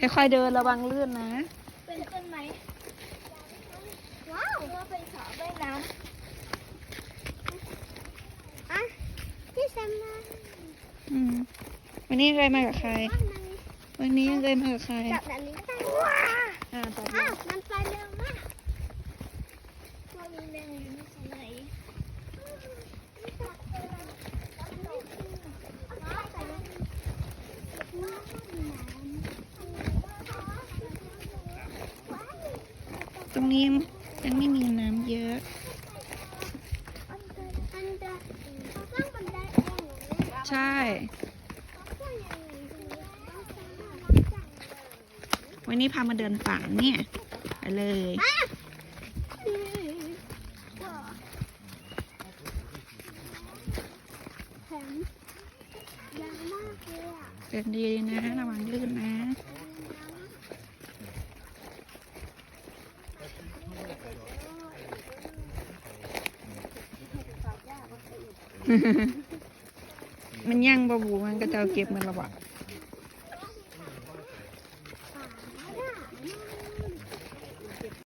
ค่อยๆเดินระวังลื่นนะ เป็นต้นไม้ว้าวว่าเป็นสระว่ายน้ำอะพี่แซมมาอืมวันนี้เคยมากับใครว่ามันวันนี้เคยมากับใคร จับแบบนี้ก็ได้ว้า อ่าจับ อ้าวมันไปเร็วมากว่ามีแมงอยู่ในสระไหนว้าว ตรงนี้ยังไม่มีน้ำเยอะ อันเดอร์อันเดอร์เขาสร้างบันไดเองเหรอเนี่ย ใช่ เขาสร้างยังไงดูเขาสร้างมาจากไหนวันนี้พามาเดินป่าเนี่ยไปเลยอะอืมว้าวแข็งยาวมากเลยอะเดินดีๆนะ ระวังลื่นนะ มันย่างบะบูมันก็จะเอาเก็บมันระบะ